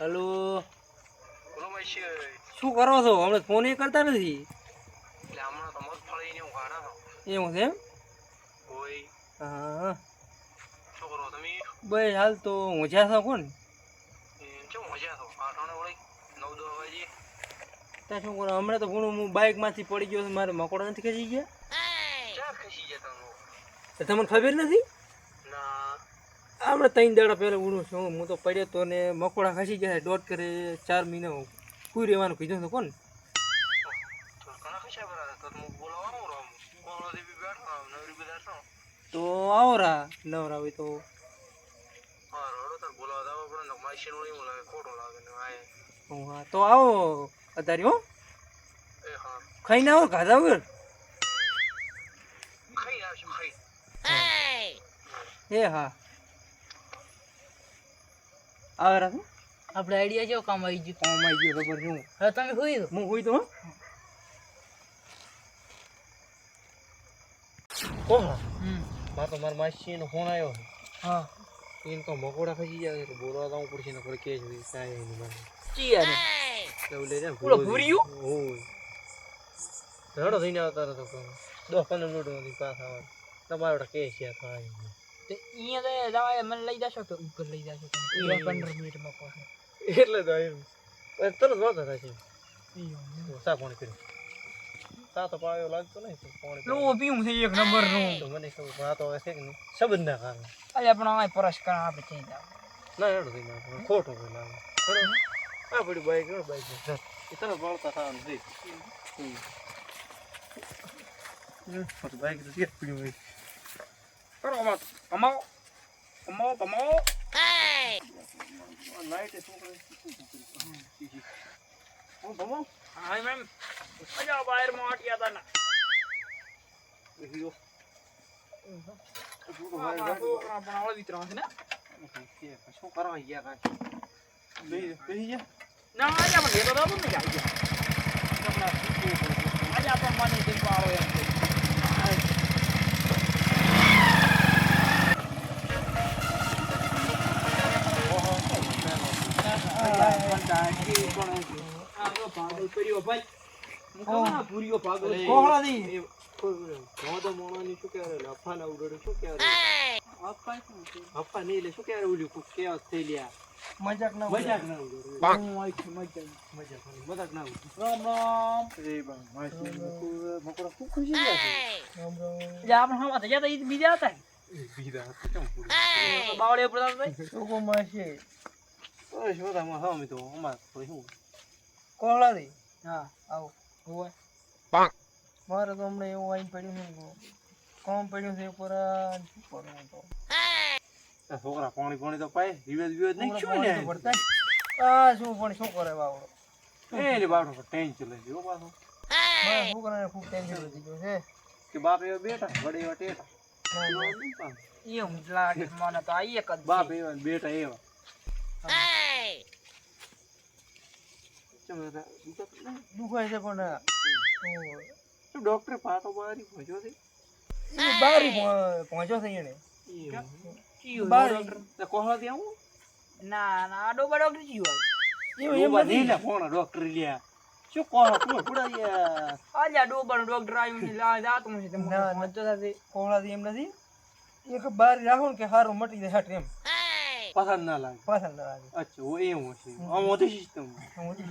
Hello. શું કરો છો? હમણાં ફોન એ કરતા નથી? એવું છે. એમ? હા. બસ હાલ તો જ્યાં છો કોણ? મજા ત્યાં શું કરો? હમણાં તો ઘણું હું બાઇકમાંથી પડી ગયો મારે મકોડા નથી ગયા? ખસી હું તમને ખબર નથી? આપણે ત્રણ દાડા પહેલાં ઉડું છું હું. તો પડ્યો તો ને મકોડા ખસી ગયા દોઢ કરે ચાર મહિના કોઈ રહેવાનું કીધું તો કોણ? તો આવો રા નવરા હોય તો. હા તો આવો અત્યારે હો. ખાઈને આવો ખાધા વગર. એ હા. આવે રાખ આપણે આઈડિયા જેવો કામ આવી ગયો. કામ આવી ગયો ખબર શું હવે તમે હોઈ દો. હું હોય તો કોણ હમ. તો મારા માસીનો ફોન આવ્યો હા. એને તો મકોડા ખસી જાય તો બોલવા તો પડશે ને કોઈ કે છે સાહેબ નહીં મને ચિયા એવું લઈ જાય પૂરો ભૂરિયું? રડો થઈને આવતા તો દસ પંદર મિનિટમાંથી પાસ આવે. તમારે કે છે થાય તે અહીંયા તો જવાય મને લઈ જશો તો ઉપર લઈ જશો પંદર મિનિટમાં પહોંચે એટલે તો પછી તરત વાંધો થશે સા પાણી કર્યું સા તો પાયો લાગતો નહીં તો પાણી લો પીવું છે એક નંબરનું. તો મને ખબર આ તો છે કે નહીં. સંબંધ ના કારણે. આજે પણ અમારે પરસ કરા આપણે ચેન્જ આવે ના રડો થઈને આવે ખોટું લાગે બરાબર? આ પડી બાઈક રડો બાઈક એ તરત વળતા થવાનું છે. પછી બાઈક તો શેઠ પડ્યું હોય? કરો અમાર કમાઓ કમાઓ કમાઓ લાઈટ શું કરે હું ભમો હા મેમ મજા બહારમાં આટિયા હતા ના હીરો ને શું કરવા ગયા કાંઈ ના આજે આપણે ઘેર તો નહીં આવી કર્યો ભાઈ. હું કહું ના, ભૂરીયો પાગલ છે. કોહળાની. મોદો મોણાની શું કહેવાય? અફાના ઉડડે શું કહેવાય? આપા શું અફા નહીં એટલે શું કહેવાય? ઉડ્યું કુક કેવા થઈ લ્યા. મજાક ના મજાક ના ઉડે. હું આવી મજાક. મજાક ના રામ રામ. બા માસી મકોડા ખૂબ ખુશી ગયા છે જે આપણે હમણાં તો જતા ઈ બીજા હતા. બીજા હાથે કેમ બાવળે ઉપર હતા ભાઈ. ઓય શોધામાં હા અમે તો અમાર તો શું? કોહળાથી હા આવો હોવે. મારે તો હમણાં એવું આવીને પડ્યું છે કોમ પડ્યું છે ઉપર શું કરવું તો? છોકરા પાણી પાણી તો પાય વિવેદ વિવેદ નહીં શું ને? આ શું પણ શું કરે બાવડો એ લે બાપડો ટેન્શન લઈ ગયો પાછો. મારા છોકરાને ખૂબ ટેન્શન ગયું છે. કે બાપ એવા બેટા વડે એવા ટેટા જ લાગે મને તો આ એક જ બાપ એવા બેટા એવા ચમ હતા? દુખાતું નહીં? દુખાય છે. પણ આ, ઓય. પાટો બારી પહોંચ્યો છે બારી પહોંચ્યો છે એને ડોક્ટર? તે કોહળાથી આવું? ના ના ડોબા ડોક્ટર આવે? એવું એમ નથી. કોણ ડોક્ટર લ્યા? શું કોહળા ડોક્ટર આવ્યું છે લા જાતું છે તમને ના, પહોંચતો થશે. કોહળાથી એમ નથી? એક બારી રાખો ને કે સારું મટી જાય હટ એમ. પસંદ ના લાગે. પસંદ ના લાગે. અચ્છા એવું છે. આમ હોતી સિસ્ટમ હું મટી.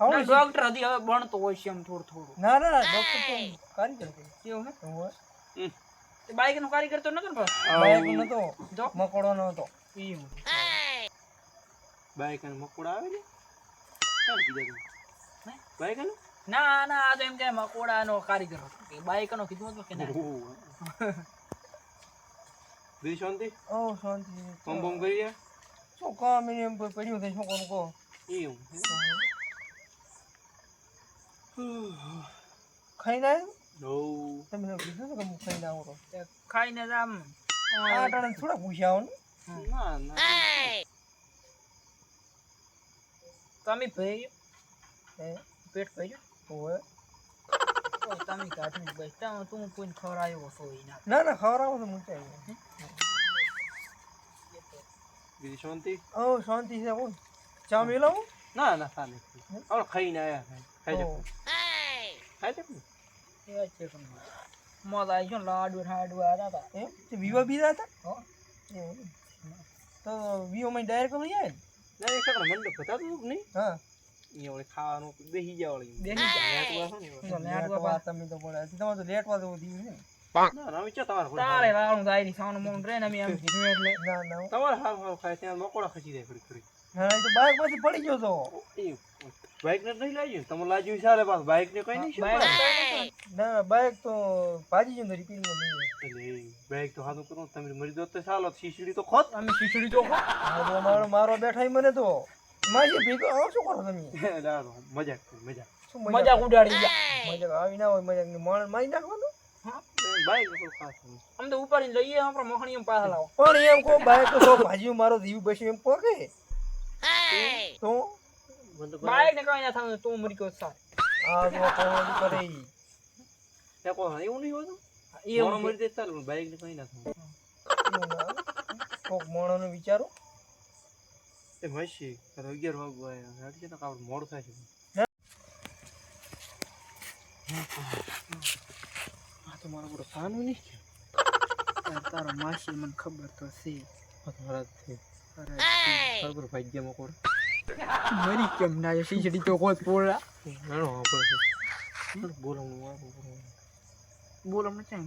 ના, હવે ડોક્ટર હજી હવે ભણતો હોય છે એમ થોડું થોડું. ના ના ડોક્ટર તો કારીગર છે. કેવું ને? બાઈક નો કારીગર તો નતો ને બાઈક નતો તો મકોડો નતો એવું બાઈક નો મકોડા આવે ને ચાલ કીધા બાઈક અને ના? ના આ તો એમ કે મકોડા નો કારીગર હતો. બાઈક નો કીધું હતું કે ના? બીજી શાંતિ ઓ શાંતિ બમ બમ કરી રહ્યા શું કામ એને એમ પડ્યું છે શું કરું કહો એવું ખાઈને આવ્યો નો તમે તો કીધું ને કે હું ખાઈને આવું તો તે ખાઈને જ આમ આ ટાણે થોડા પૂછ્યા આવો ને ના ના તમે ભાઈ હે? પેટ ભર્યું ઓય. તો તમે કાઢી તું કોઈ ખવડાવ્યો છો ઈ ના. ના ના ખવડાવો તો મૂકી આવ્યો બીજી શાંતિ? ઓ શાંતિ છે બોલ. ચા મેલાવું? ના ના સાને આપણે ખાઈને આયા ખાઈ ઓહ. જા ખાઈ જા એ છે પણ. મોત આવી ગયો લાડુ હાડુ આવ્યા હતા એમ? તે વિવો બીજા હતા? હો. તો વિવો માં ડાયરેક્ટ કરી આવે ને? ના મંડપ હતું નહીં? હા. વળી ખાવાનું બેસી ગયા વળી બેસી ગયા. લેટવા તમે તો પડે તમારે તો લેટવા જેવું થયું છે ને. ના ના વિચાર તમારે થોડું તારે વાળું દાયરી સાનું મોન રે ને અમે એમ કીધું એટલે. ના ના તમારે હારું હારું ખાય ત્યાં મકોડા ખસી જાય ખરી ખરી હા એ તો બાઇકમાંથી પડી ગયો તો. એ બાઇક ને નહીં લાગ્યું તમે લાગ્યું ચાલે પાછું? ને કઈ નહીં શું બાઈક પડે? ના ના બાઇક તો ભાજી ગયો રિપેરિંગમાં નહીં એટલે એ બાઇક તો હાથું કરો. તમે મરી દો તો ચાલો. શીશડી તો ખોત. અમે ખીચડી તો ખા. હા તો મારો મારો બેઠા મને તો. માજી ભેગો આવો શું કરો તમે? મજાક મજાક. શું મજાક? ઉડાડી ગયા મજાક આવી ના હોય મજાકની મણ મારી નાખવાનું? બાઇક તો ખાસ આમ તો ઉપાડી લઈએ આપણે મોહણી એમ પાછા લાવો. પણ એમ કહો બાઇક તો ભાજી મારો જીવ બસી એમ પોકે તો? બાઈક ને કઈ ના થાય તું મરી ગયો સાર. આ તો કોણ કરે એવું નહીં હોતું એ મરી જાય ચાલે બાઈક ને કઈ ના થાય. કોક મોણો વિચારો. એ મસી અગિયાર વાગવા આવ્યા છે ને કાપડ મોડું થાય આ તો મારો બધો સાનું નહીં તારો માસી મને ખબર તો છે. મારા છે. બરોબર ભાગ્ય મરી કેમ ના તો ખોત પોળા. ઘણો આપણે છે. બોલવાનું વારું બોલો મને ચાલ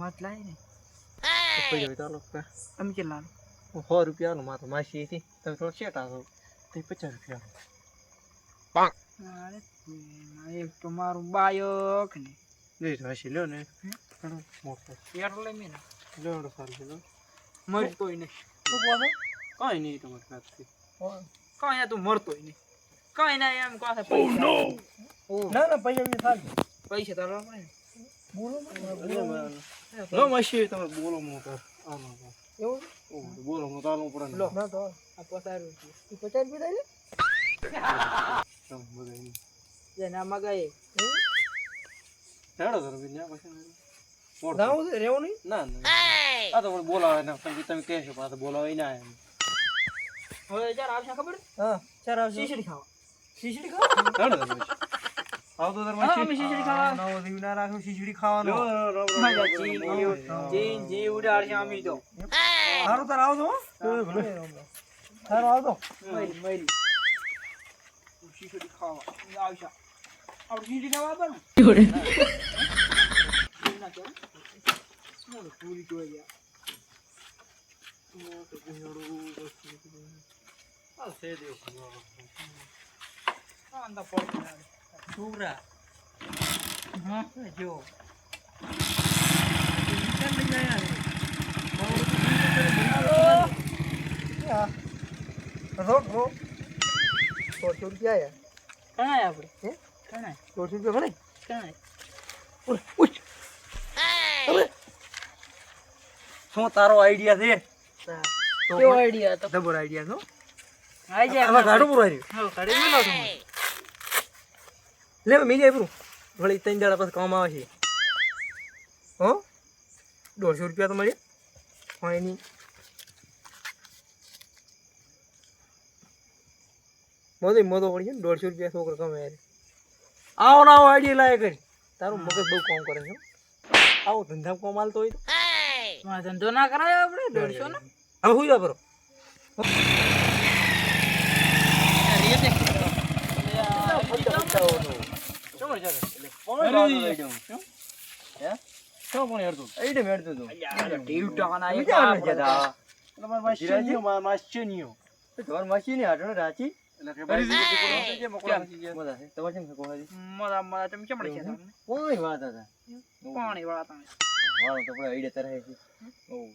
માત લાવી ને. પૈસા કા. અમે કે લાલ. સો રૂપિયા આલું મારે માસી હતી. તમે થોડો શેટ આવો. તો પચાસ રૂપિયા અરે એક તો મારું બાયક ને. લઈ લ્યો ને. ઘણો મોટો. યાર લઈ મેં. લ્યો સારું છે લો. મરતોય નહીં. શું કહો કાંઈ નહીં તમારી સાથથી કાંઈ. ના તું મરતોય નહીં. કાંઈ ના એમ કહે પૈસા ઓ ના ના પૈસા બી થાય પૈસા તારો બોલો ને. માસી તમે બોલો મો કર આનો એવું? બોલો મો તાલું પડે લો ના તો આ પચાસ રૂપિયા ઈ પચાસ રૂપિયા થાય તમે બધા એમ. જે ના મગાય. હેડો તમે બીજા ના આવું છે રહેવું નહીં. ના ના આ તો બોલાવે ને તમે તમે કહેશો પાછા બોલાવે ના એમ. હવે ચાર આવશે ખબર? હા ચાર આવજો ખીચડી ખાવા. ખીચડી ખાવા? હેડો આવતો હા, ખાવા. નવો દીવ ના રાખો ખીચડી ખાવાનો. લો, લો, લો, લો, મજા લો, જી લો, લો, લો. જી જી ઉડાડશે અમે તો. સારું તાર આવજો હો. સારું આવજો મરી મરી. ખીચડી ખાવા. આવશે આપણે ખીચડી ખાવા આપે ને ના કેમ? મોઢું પૂરી જોઈ ગયા. આ દેવ પડી હા જો. રોક રોક દોઢસો રૂપિયા આયા કણાય આપણે હે? કણાય. દોઢસો રૂપિયા ભલે કણાય. શું તારો આઈડિયા છે? તો કેવો આઈડિયા હતો? ડબલ આઈડિયા છો આઈ જાય આમાં ગાડું પૂરું આવ્યું હા કાઢી મેલો લે મેં જાય પૂરું. વળી ત્રણ દાડા પછી કામ આવે છે. હો? દોઢસો રૂપિયા તો મળે હા મોદે મોદો પડી છે ને દોઢસો રૂપિયા છોકરો કમે યાર આવો ના આવો આઈડિયા લાય કરી. તારું મગજ બહુ કામ કરે છે આવો ધંધા કોમ હાલતો હોય તો. ધંધો ના કરાય આપણે દોઢસો ને? હવે હું વાપરો રાચી એટલે કે ભાઈ બીજું કોઈ નથી જે મકોડા ખસી ગયા. બધા છે. તમારે કેમ ખબર હતી મજા મજા તમે કેમ લખ્યા તમને કોઈ વાત હતા? પાણી વાળા તમે. વાળો તો પણ આઈડિયા તરાય છે. ઓહ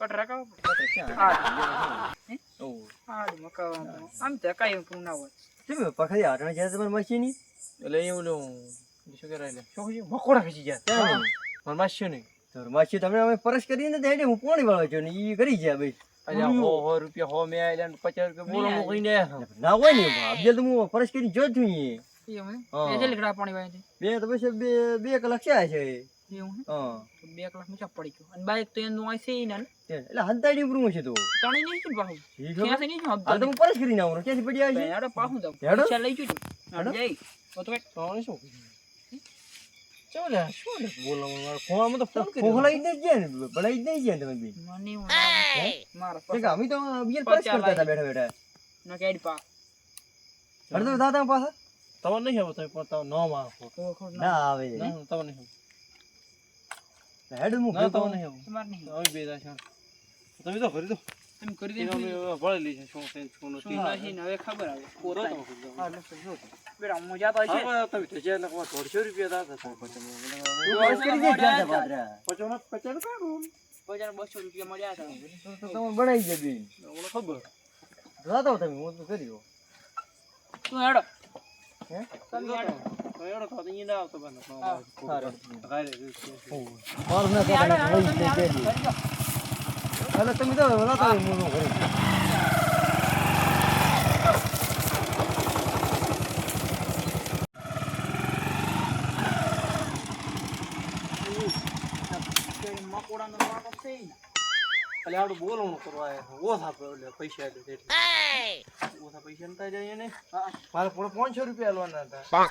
કટ રકાવ પત્ર ક્યાં? હા ઓહ હા મકાવા આમ તો કઈ પૂરું ના હોય. કેમ પખાડી હાટણ માસી એટલે એવું શું કહેવાય? મકોડા ખસી ગયા. ક્યાં નહીં. તો તમે અમે પરસ કરીને હું પોણી વાળો છો ને એ કરી ગયા ભાઈ અલ્યા હો હો રૂપિયા હો મેં આલ્યા ને પચાસ રૂપિયા બોલો મેં મોકલીને આયા. ના હોય ને અબજલ તો હું પરસ કરીને જો છું ઈ એ જલ્દી કડા પાણી વાય બે તો પછી બે બે કલાક છે છે. એવું હા. બે કલાક મૂચા પડી ગયો. અને બાઈક તો એનું આય છે ને. એટલે હંતાડી ઉપરું છે તો. તણી નહીં છે ને પાછું. ઈ ખબર? ક્યાંથી નહીં છે? હાલ તો હું પરત કરીને આવું. ક્યાંથી પડી આવી છે? હેડો પાછું જાઉં. હેડો? લઈ જજો. જઈ. તો તો કંઈક શું? ચો લે શું લે? બોલાવું મારે તો ફોન કર્યો ને તમે બી. મને મારા કે અમે તો બિયર પરત કરતા હતા બેઠા બેઠા. ના કેડી પા. અરે દાદા પાછા તમારે નહીં આવો પણ તમે ન મારો ના. ના આવે. ના તમારે નહીં હેડ હું ના નહીં બે તમે તો ભરી દો. તમે કરી દે. અમે ભરેલી શું છે શું નથી. નથી હવે ખબર આવે. કોરો તો. હા, લખો, જો. બેટા, મજા તો છે. હા, તમે તો જે લખવા 150 રૂપિયા પછી તું વર્ષ કરી દે જ્યાં ત્યાં પાદરા. પચાસ પચાસ રૂમ બજાર 200 રૂપિયા મળ્યા હતા તો તો તમે બનાવી દે બી. ખબર. હો તમે હું તો કર્યો તું હેડો. હે? તમે હેડો. એડો તો અહીંયા ના આવતો બને. હા. ગાયરે મારું ના એટલે તમે તો જોતા હોય હું તો કરી આડું બોલવાનું કરવા ઓછા પૈસા ઓછા પૈસા નતા જાય ને હા. મારે પૂરા પાંચસો રૂપિયા લેવાના હતા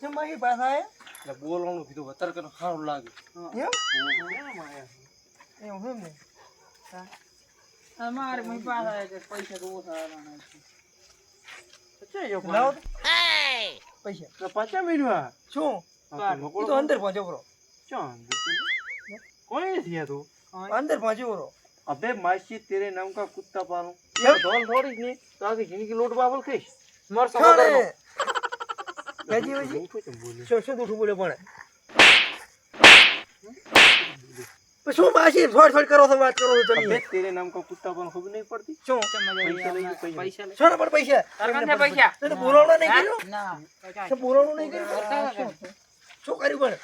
કેમ મારી પાસે આયા? એટલે બોલવાનું કીધું વધારે કરીને સારું લાગે એમ એમ ને અમારે મુ પાસે છે પૈસા તો ઓછા છે. પૈસા. પાછા મેળવા? શું? તો અંદર પહોંચો બરો કોણ થયા તું? અંદર પહોંચ્યો બરો અબે માસી તેરે લોટ બોલે. પણ? શું માસી થોડ થોડ કરો છો વાત કરો છો તમે. તેરે નામ કો કુત્તા પણ ખબર નહીં પડતી? શું? પૈસા લઈ પૈસા. લઈ છોરા પર પૈસા? તરકન પૈસા? તે બોલાવણો નહીં કર્યો? ના. તે બોલાવણો નહીં કર્યો? શું? કર્યું પણ?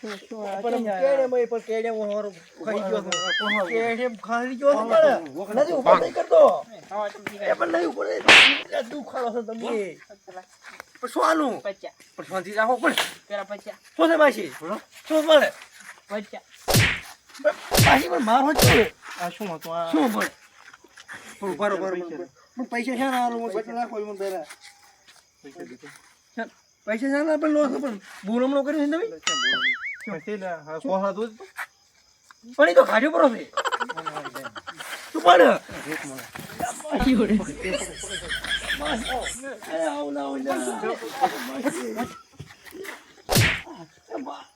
શું શું પણ કેડે મય પણ કેડે હું હોર ખાઈ ગયો છું. કેડે ખાઈ ગયો છું પણ નથી ઉપર નહીં કરતો. એ પણ નહીં ઉપર દુખાડો છો તમે. પણ શું રાખો પણ. પેલા પચ્યા. શું છે માસી? શું મળે? પચ્યા. માસી પણ મારો જ છે. આ શું હતું? આ શું પણ પણ બરો બરો પણ પૈસા છે ને આલો હું બચી નાખો મને પહેલા. પૈસા છે ને પણ લો પણ બોલમણો કર્યું છે ને તમે? પણ એ તો ખાજો પરો છે. તું પણ. ઉઠ આય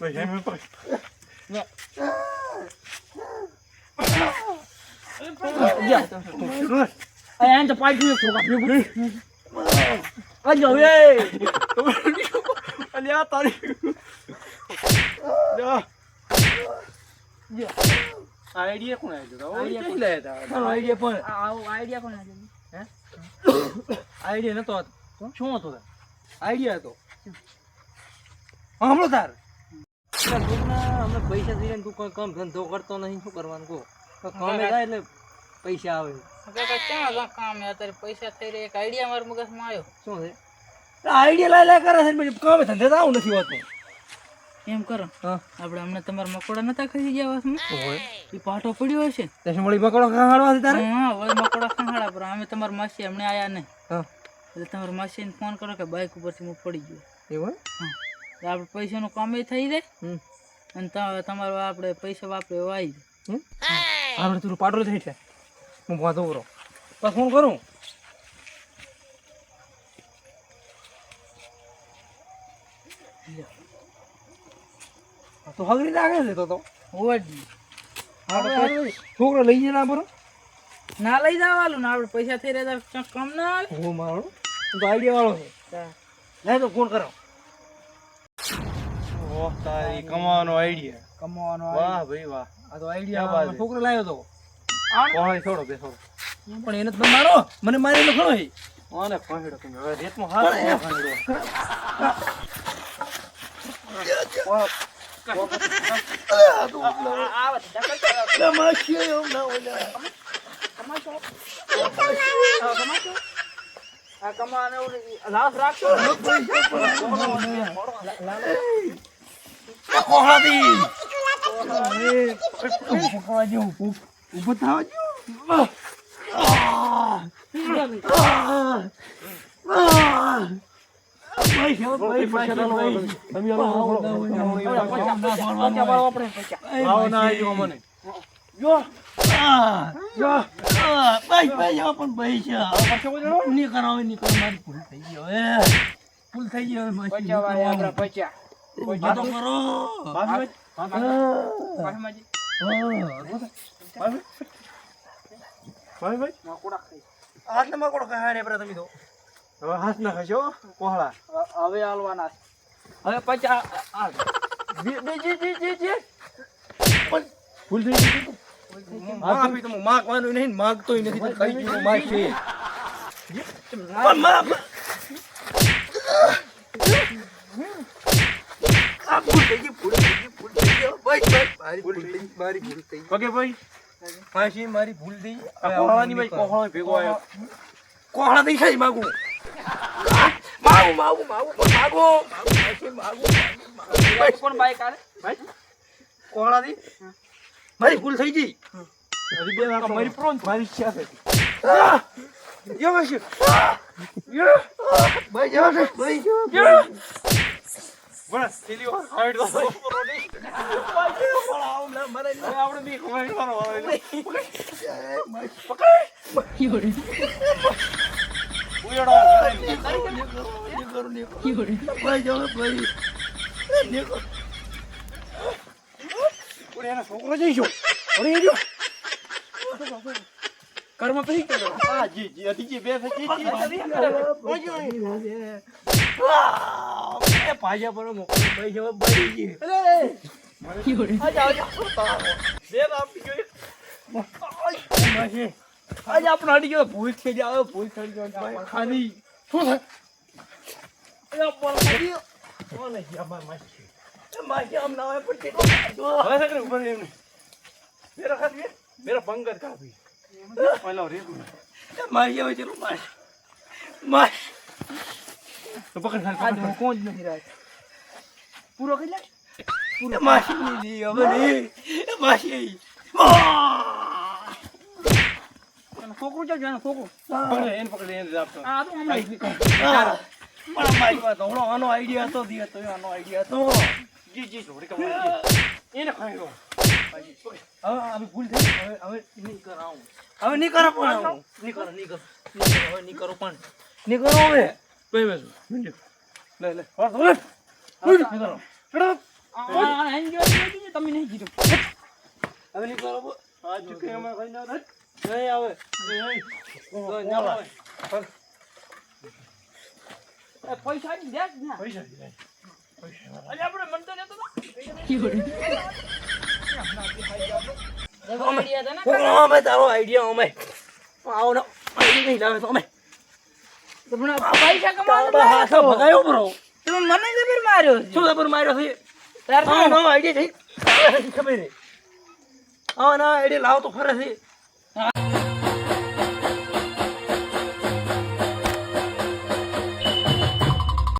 આમ આમ આમ ભાઈ એમ પકડ અહીંયા તો પાછું એક છોકરા ભેગું આજો એ અલે આ તારી જા આઈડિયા કોણ આવ્યો Idea આઈડિયા કોણ લાયા હતા આઈડિયા પણ આવો આઈડિયા કોણ છે આઈડિયા નતો શું હતો આઈડિયા હતો હમણો તાર અમને પૈસા દઈને તું કોઈ કામ ધંધો કરતો નહીં શું કરવાનું કહો? કામે જાય એટલે પૈસા આવે. ક્યાં કામ અત્યારે પૈસા થઈ રહ્યા એક આઈડિયા મારા મગજમાં આવ્યો. શું છે? આઈડિયા લાય લાય કરે છે પછી કામે ધંધે આવું નથી હોતું. એમ કરો. આપણે હમણાં તમારા મકોડા નતા ખસી ગયા એ પાટો પડ્યો હશે. શું મળી તારે? હા મકોડા ખંગાડા પર અમે તમારા માસી હમણાં આયા ને એટલે તમારા માસીને ફોન કરો કે બાઇક ઉપરથી હું પડી ગયો. એવું હા. આપણે પૈસાનું કામ એ થઈ જાય. હમ. અને તમારો આપણે પૈસા વાપરે એવા આવી જાય. આપણે તું પાટો થઈ છે. હું વાંધો કરો બસ ફોન કરું? તો હગરી લાગે છે તો તો. છોકરો લઈ જાય ના બરો ના લઈ જવાનું ને આપણે પૈસા થઈ રહ્યા કામ ના આવે. હું મારો તું આઈડિયા વાળો છે. લે તો ફોન કરો. ઓહ તારી કમાવાનો આઈડિયા કમાવાનો વાહ ભાઈ વાહ. આ તો આઈડિયા છોકરો લાવ્યો તો. કોહાઈ છોડો બે છોડો પણ એને તમે મારો મને મારેલો ખરો ઓને ફાંડો તમે હવે રેતમાં હાથ ન પહોંચડો. આ લાશ રાખશો? ના આવ્યો મને પૈસા પૈસા પાસમાજી ભાઈ ભાઈ? આટલે મકોડો ખાય ને તમે તો હવે હાથ ના ખાશો કોહળા. હવે હાલવાના હવે પછી હાલ. જી, જી, જી, જી, જી, જી. ભૂલ થઈ ગઈ. માફી તો માગવાનું નહીં માગતોય નથી તો કઈ માગશે પણ માફ આ ભૂલ થઈ ગઈ ભૂલ થઈ ગઈ ભૂલ થઈ ગઈ ભાઈ. ભાઈ મારી ભૂલ થઈ. ગઈ મારી ભૂલ થઈ ગઈ પગે ભાઈ માસી મારી ભૂલ થઈ કોહળાની ભાઈ કોહળો ભેગો આવ્યો. કોહળા થઈ છે માગું. માગું માગું માગું પણ માગું. માગું માગું કોણ બાઈક આલે? કોહળા થી મારી ભૂલ થઈ ગઈ. હજી બે વાક મારી પ્રોન મારી ઈચ્છા છે. યો માસી યો. ભાઈ યો ભાઈ યો. બસ પેલી વાર હાઈડ દો આપણે બી ઓરે એનો છોકરો ઓરે એજો કર્મ પછી. આ જી જી હતી જી એ પાજા પર મોકલો ભાઈ જો ભાઈ જી બે આપી ગઈ આપણો હડી ગયો ભૂલ થઈ જાય ભૂલ થઈ ગયો ખાલી. શું થાય? એ પણ ખાલી. કોને જામા માસી એ માસી આમ ના હોય પણ હવે સકરે ઉપર એમ મેરા ખાતી મેરા કાપી. પેલો રેગુ માસી હવે ચલો માસી? માસી. તો પકડ ખાલી. આજ જ નથી રાખ. પૂરો કરી લે. એ માસી ની હવે નહીં. માસી. એનો ચાલ એનો છોકરો. પકડે એને પકડે એને આપતો આ તો હમણાં પણ મારી વાત હમણાં આનો આઈડિયા હતો દી હતો આનો આઈડિયા હતો. જી જી છોડી કમાઈ એને ખાઈ ગયો હવે આવી ભૂલ થઈ હવે હવે નહીં કરાવું. હવે નહીં કરો પણ નહીં કરો નહીં કરો નહીં કરો. હવે નહીં કરો પણ. નહીં કરો હવે. બે બે મિનિટ. લે લે. વાર લે. તમે નહીં કીધું. હવે નહીં આ ચૂકે અમે ખાઈ ના. નહીં આવે. ઓહો, આવે. પૈસા જ દે જ ના. પૈસા દીધા અરે આપણે મન તો લેતો અમે તારો આઈડિયા અમે આવો ને નહીં લાવે તો અમે પૈસા હાથે ભગાયો બરો. તમે મને જબર માર્યો. શું ખબર માર્યો છે? તાર નવો આઈડિયા છે. આવો નવો આઈડિયા લાવો તો ફરે છે.